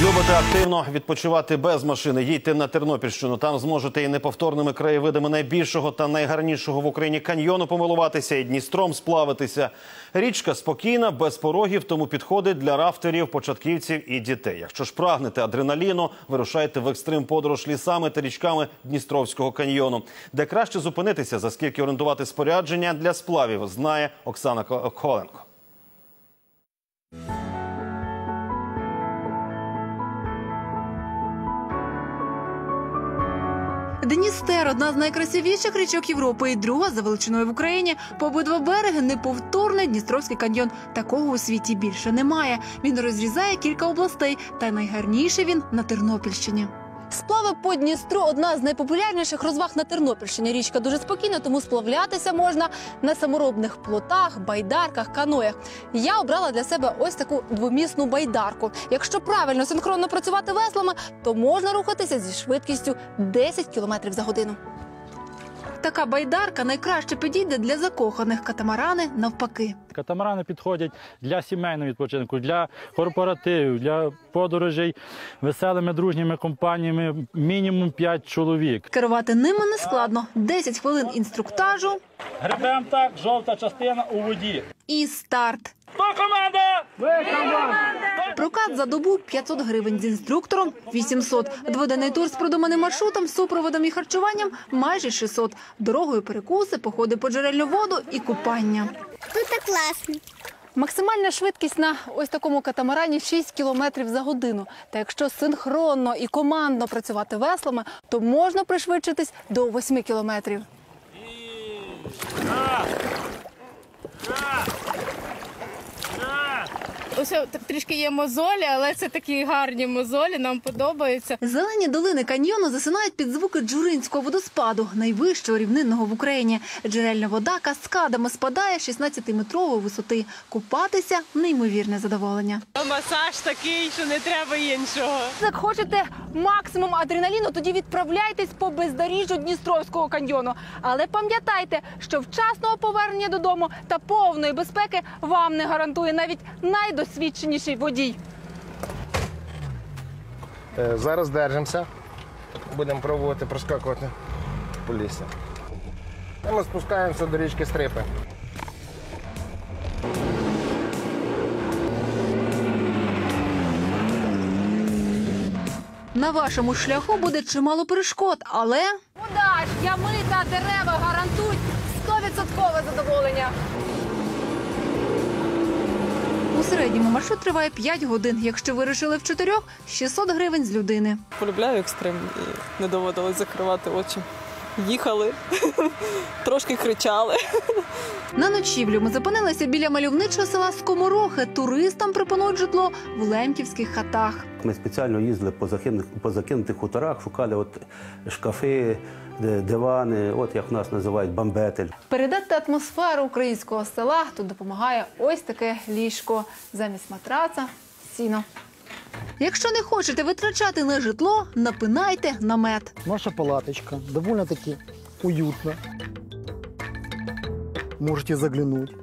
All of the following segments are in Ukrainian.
Любите активно відпочивати без машини. Їдьте на Тернопільщину. Там зможете і неповторними краєвидами найбільшого та найгарнішого в Україні каньйону помилуватися і Дністром сплавитися. Річка спокійна, без порогів, тому підходить для рафтерів, початківців і дітей. Якщо ж прагнете адреналіну, вирушайте в екстрим подорож лісами та річками Дністровського каньйону, де краще зупинитися, за скільки орендувати спорядження для сплавів, знає Оксана Коленко. Дністер одна з найкрасивіших річок Європи і друга за величиною в Україні. По обидва береги неповторний Дністровський каньйон. Такого у світі більше немає. Він розрізає кілька областей, та найгарніший він на Тернопільщині. Сплави по Дністру одна з найпопулярніших розваг на Тернопільщині. Річка дуже спокійна, тому сплавлятися можна на саморобних плотах, байдарках, каноях. Я обрала для себе ось таку двомісну байдарку. Якщо правильно синхронно працювати веслами, то можна рухатися зі швидкістю 10 км за годину. Така байдарка найкраще підійде для закоханих катамарани навпаки. Катамарани підходять для сімейного відпочинку, для корпоративів, для подорожей веселими дружніми компаніями. Мінімум 5 чоловік. Керувати ними не складно. 10 хвилин інструктажу Гребем так, жовта частина у воді. і старт. Хто команда? Прокат за добу 500 гривень з інструктором 800. Дводенний тур з продуманим маршрутом, супроводом і харчуванням майже 600. Дорогою перекуси, походи по джерельну воду і купання. Тут так класно. Максимальна швидкість на ось такому катамарані 6 км за годину. Та якщо синхронно і командно працювати веслами, то можна пришвидшитись до 8 кілометрів. Ось так трішки є мозолі, але це такі гарні мозолі, нам подобаються. Зелені долини каньйону засинають під звуки Джуринського водоспаду, найвищого рівнинного в Україні. Джерельна вода каскадами спадає з 16-метрової висоти. Купатися неймовірне задоволення. Масаж такий, що не треба іншого. Як хочете максимум адреналіну, тоді відправляйтесь по бездоріжжю Дністровського каньйону. Але пам'ятайте, що вчасного повернення додому та повної безпеки вам не гарантує навіть найдосвідченіший водій. Е, Зараз держимося. Будемо пробувати проскакувати по лісі. І ми спускаємося до річки Стрипи. На вашому шляху буде чимало перешкод, але Удаш, ями та дерева гарантують 100% задоволення. У середньому маршрут триває 5 годин. Якщо вирішили в чотирьох – 600 гривень з людини. полюбляю екстрим і не доводилось закривати очі. Їхали, трошки кричали. На ночівлю ми зупинилися біля мальовничого села Скоморохи. Туристам пропонують житло в лемківських хатах. Ми спеціально їздили по закинутих, по закинутих хуторах, шукали от шкафи, дивани, от як нас називають бамбетель. Передати атмосферу українського села тут допомагає ось таке ліжко замість матраца, сіно. Якщо не хочете витрачати на житло, напинайте намет. Наша палаточка довольно-таки уютно. Можете заглянуть.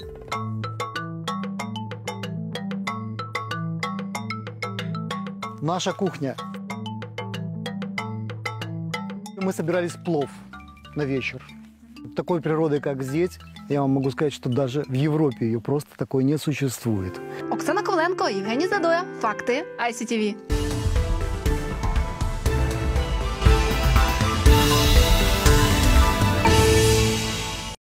Наша кухня. Мы собирались плов на вечер. Такой природы, как здесь, я вам могу сказать, что даже в Европе ее просто такой не существует. Оксана Коваленко, Євгеній Задоя. Факти ICTV.